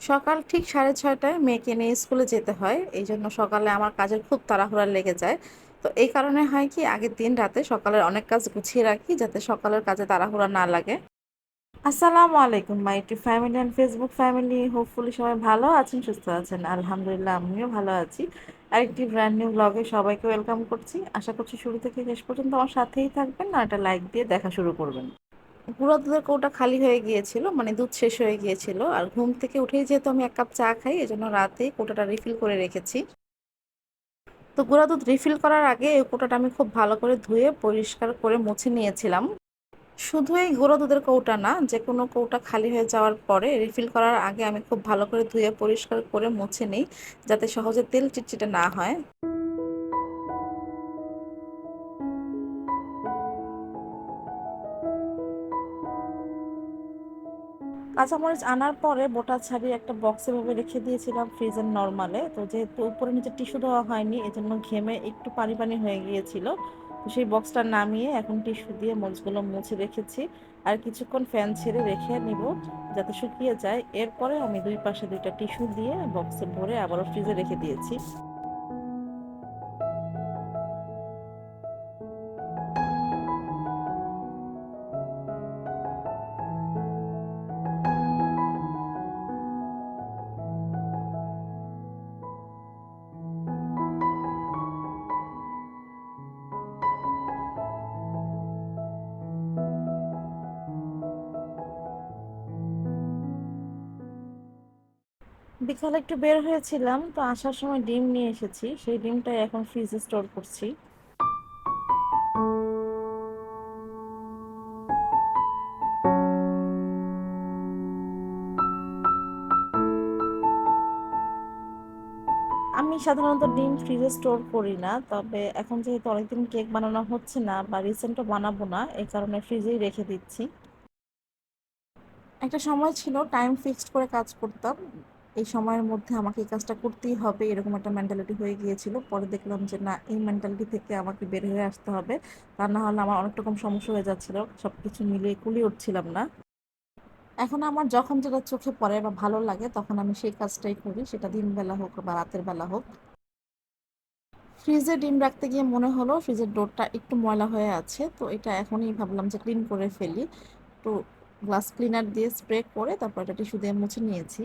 সকাল ঠিক সাড়ে ছয়টায় মেয়েকে নিয়ে স্কুলে যেতে হয়। এই জন্য সকালে আমার কাজের খুব তাড়াহুড়া লেগে যায়। তো এই কারণে হয় কি, আগের দিন রাতে সকালের অনেক কাজ গুছিয়ে রাখি যাতে সকালের কাজে তাড়াহুড়া না লাগে। আসসালামু আলাইকুম, মাই একটি family and facebook family. Hopefully সবাই ভালো আছেন, সুস্থ আছেন। আলহামদুলিল্লাহ, আমিও ভালো আছি। আরেকটি ব্র্যান্ড নিউ ব্লগে সবাইকে ওয়েলকাম করছি। আশা করছি শুরু থেকে শেষ পর্যন্ত আমার সাথেই থাকবেন। আর একটা লাইক দিয়ে দেখা শুরু করবেন। গুঁড়া দুধের কৌটা খালি হয়ে গিয়েছিল মানে দুধ শেষ হয়ে গিয়েছিল। আর ঘুম থেকে উঠেই যেহেতু আমি এক কাপ চা খাই, এজন্য রাতে কৌটাটা রিফিল করে রেখেছি। তো গুঁড়া দুধ রিফিল করার আগে এই কৌটাটা আমি খুব ভালো করে ধুয়ে পরিষ্কার করে মুছে নিয়েছিলাম। শুধু এই গুঁড়ো দুধের কৌটা না যে কোনো কৌটা খালি হয়ে যাওয়ার পরে রিফিল করার আগে আমি খুব ভালো করে ধুয়ে পরিষ্কার করে মুছে নিই, যাতে সহজে তেল চিটচিটে না হয়। কাঁচামরিচ আনার পরে বোটা ছাড়িয়ে একটা বক্সে ভাবে রেখে দিয়েছিলাম ফ্রিজের নর্মালে তো যেহেতু উপরে নিচে টিস্যু দেওয়া হয়নি, এজন্য ঘেমে একটু পানি পানি হয়ে গিয়েছিল। তো সেই বক্সটা নামিয়ে এখন টিস্যু দিয়ে মরিচগুলো মুছে রেখেছি। আর কিছুক্ষণ ফ্যান ছেড়ে রেখে নিব যাতে শুকিয়ে যায়। এরপরে আমি দুই পাশে দুইটা টিস্যু দিয়ে বক্সে ভরে আবারও ফ্রিজে রেখে দিয়েছি। বিকালে একটু বের হয়েছিলাম, তো আসার সময় ডিম নিয়ে এসেছি। সেই ডিমটাই এখন ফ্রিজে স্টোর করছি। আমি সাধারণত ডিম ফ্রিজে স্টোর করি না, তবে এখন যেহেতু অনেকদিন কেক বানানো হচ্ছে না বা রিসেন্টও বানাবো না এই কারণে ফ্রিজেই রেখে দিচ্ছি। একটা সময় ছিল টাইম ফিক্সড করে কাজ করতাম এই সময়ের মধ্যে আমাকে এই কাজটা করতেই হবে, এরকম একটা মেন্টালিটি হয়ে গিয়েছিল। পরে দেখলাম যে, না, এই মেন্টালিটি থেকে আমাকে বের হয়ে আসতে হবে। তা না হলে আমার অনেক রকম সমস্যা হয়ে যাচ্ছিল সব কিছু মিলিয়ে কুলিয়ে উঠছিলাম না। এখন আমার যখন যেটা চোখে পড়ে বা ভালো লাগে, তখন আমি সেই কাজটাই করি, সেটা দিনবেলা হোক বা রাতের বেলা হোক। ফ্রিজে ডিম রাখতে গিয়ে মনে হলো ফ্রিজের ডোরটা একটু ময়লা হয়ে আছে, তো এটা এখনই ভাবলাম যে ক্লিন করে ফেলি। তো গ্লাস ক্লিনার দিয়ে স্প্রে করে তারপর এটা টিস্যু দিয়ে মুছে নিয়েছি।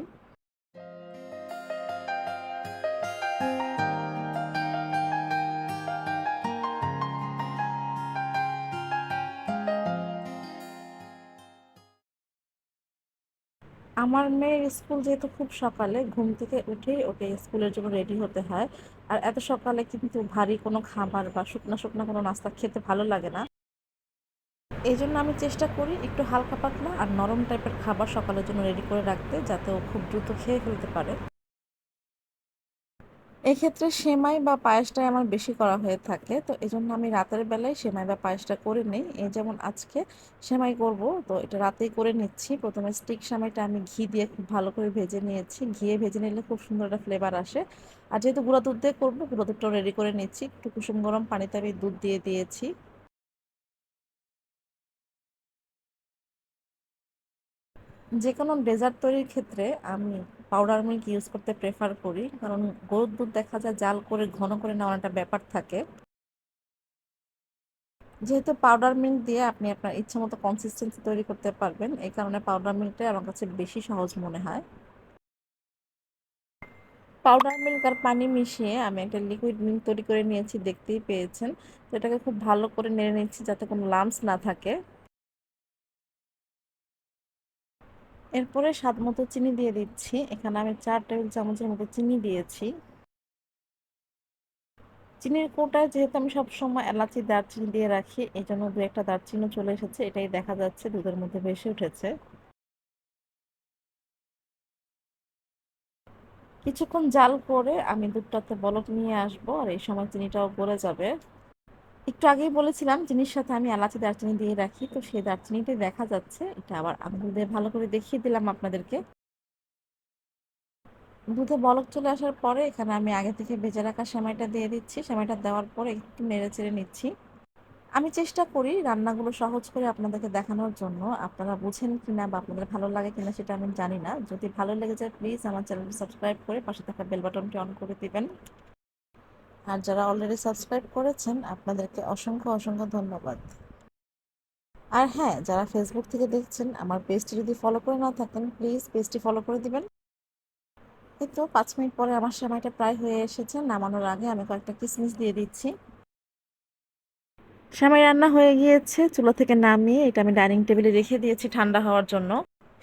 আমার মেয়ের স্কুল যেহেতু খুব সকালে, ঘুম থেকে উঠেই ওকে স্কুলের জন্য রেডি হতে হয়। আর এত সকালে কিন্তু ভারী কোনো খাবার বা শুকনা শুকনা কোনো নাস্তা খেতে ভালো লাগে না। এই জন্য আমি চেষ্টা করি একটু হালকা পাতলা আর নরম টাইপের খাবার সকালের জন্য রেডি করে রাখতে, যাতে ও খুব দ্রুত খেয়ে ফেলতে পারে। এক্ষেত্রে সেমাই বা পায়েসটাই আমার বেশি করা হয়ে থাকে। তো এই জন্য আমি রাতের বেলায় সেমাই বা পায়েসটা করে নিই। এই যেমন আজকে সেমাই করব, তো এটা রাতেই করে নিচ্ছি। প্রথমে স্টিক সেমাইটা আমি ঘি দিয়ে খুব ভালো করে ভেজে নিয়েছি। ঘিয়ে ভেজে নিলে খুব সুন্দর একটা ফ্লেভার আসে। আর যেহেতু গুঁড়া দুধ দিয়ে করব, গুঁড়া দুধটাও রেডি করে নিচ্ছি। একটু কুসুম গরম পানিতে আমি দুধ দিয়ে দিয়েছি। যে কোনো ডেজার্ট তৈরির ক্ষেত্রে আমি পাউডার মিল্ক ইউজ করতে প্রেফার করি, কারণ গরুর দুধ দেখা যায় জাল করে, ঘন করে নেওয়ার একটা ব্যাপার থাকে। যেহেতু পাউডার মিল্ক দিয়ে আপনি আপনার ইচ্ছা মতো কনসিস্টেন্সি তৈরি করতে পারবেন, এই কারণে পাউডার মিল্কটাই আমার কাছে বেশি সহজ মনে হয়। পাউডার মিল্ক আর পানি মিশিয়ে আমি একটা লিকুইড মিল্ক তৈরি করে নিয়েছি, দেখতেই পেয়েছেন। এটাকে খুব ভালো করে নেড়ে নিচ্ছি যাতে কোনো লাম্পস না থাকে। এরপরে স্বাদ মতো চিনি দিয়ে দিচ্ছি। এখানে আমি চার টেবিল চামচের মতো চিনি দিয়েছি। চিনির কোটায় যেহেতু আমি সবসময় এলাচি, দারচিনি দিয়ে রাখি এই জন্য দু একটা দারচিনি চলে এসেছে। এটাই দেখা যাচ্ছে, দুধের মধ্যে ভেসে উঠেছে। কিছুক্ষণ জাল করে আমি দুধটাতে বলক নিয়ে আসব, আর এই সময় চিনিটাও গলে যাবে। একটু আগেই বলেছিলাম চিনির সাথে আমি এলাচি দারচিনি দিয়ে রাখি, তো সেই দারচিনিটাই দেখা যাচ্ছে। এটা আবার আঙুল দিয়ে ভালো করে দেখিয়ে দিলাম আপনাদেরকে। দুধে বলক চলে আসার পরে এখানে আমি আগে থেকে ভেজে রাখা সেমাইটা দিয়ে দিচ্ছি। সেমাইটা দেওয়ার পরে একটু নেড়ে চেড়ে নিচ্ছি। আমি চেষ্টা করি রান্নাগুলো সহজ করে আপনাদেরকে দেখানোর জন্য। আপনারা বুঝেন কিনা বা আপনাদের ভালো লাগে কিনা সেটা আমি জানি না। যদি ভালো লেগে যায় প্লিজ আমার চ্যানেলটি সাবস্ক্রাইব করে পাশে থাকা বেল বাটনটি অন করে দিবেন। আর যারা অলরেডি সাবস্ক্রাইব করেছেন, আপনাদেরকে অসংখ্য অসংখ্য ধন্যবাদ। আর হ্যাঁ যারা ফেসবুক থেকে দেখছেন, আমার পেজটি যদি ফলো করে না থাকেন প্লিজ পেজটি ফলো করে দিবেন। এই তো পাঁচ মিনিট পরে আমার সময়টা প্রায় হয়ে এসেছে, নামানোর আগে আমি কয়েকটা কিসমিস দিয়ে দিচ্ছি। সেমাই রান্না হয়ে গিয়েছে, চুলো থেকে নামিয়ে এটা আমি ডাইনিং টেবিলে রেখে দিয়েছি ঠান্ডা হওয়ার জন্য।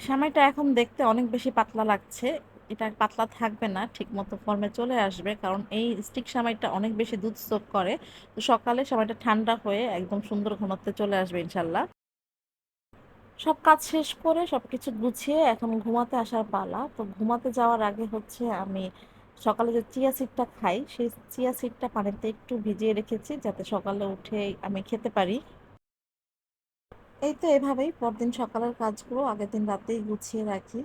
সেমাইটা এখন দেখতে অনেক বেশি পাতলা লাগছে এটা পাতলা থাকবে না ঠিক মতো ফর্মে চলে আসবে। কারণ এই স্টিক সেমাইটা অনেক বেশি দুধ সোক করে। তো সকালে সেমাইটা ঠান্ডা হয়ে একদম সুন্দর ঘনত্বে চলে আসবে ইনশাল্লাহ সব কাজ শেষ করে সব কিছু গুছিয়ে এখন ঘুমাতে আসার পালা। তো ঘুমাতে যাওয়ার আগে হচ্ছে আমি সকালে যে চিয়া সিডটা খাই, সেই চিয়া সিডটা পানিতে একটু ভিজিয়ে রেখেছি যাতে সকালে উঠে আমি খেতে পারি। এই তো এভাবেই পরদিন সকালের কাজগুলো আগের দিন রাতেই গুছিয়ে রাখি।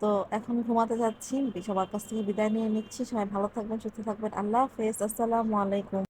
তো এখন ঘুমাতে যাচ্ছি। সবার কাছ থেকে বিদায় নিয়ে নিচ্ছি। সবাই ভালো থাকবেন, সুস্থ থাকবেন। আল্লাহ হাফেজ। আসসালামু আলাইকুম।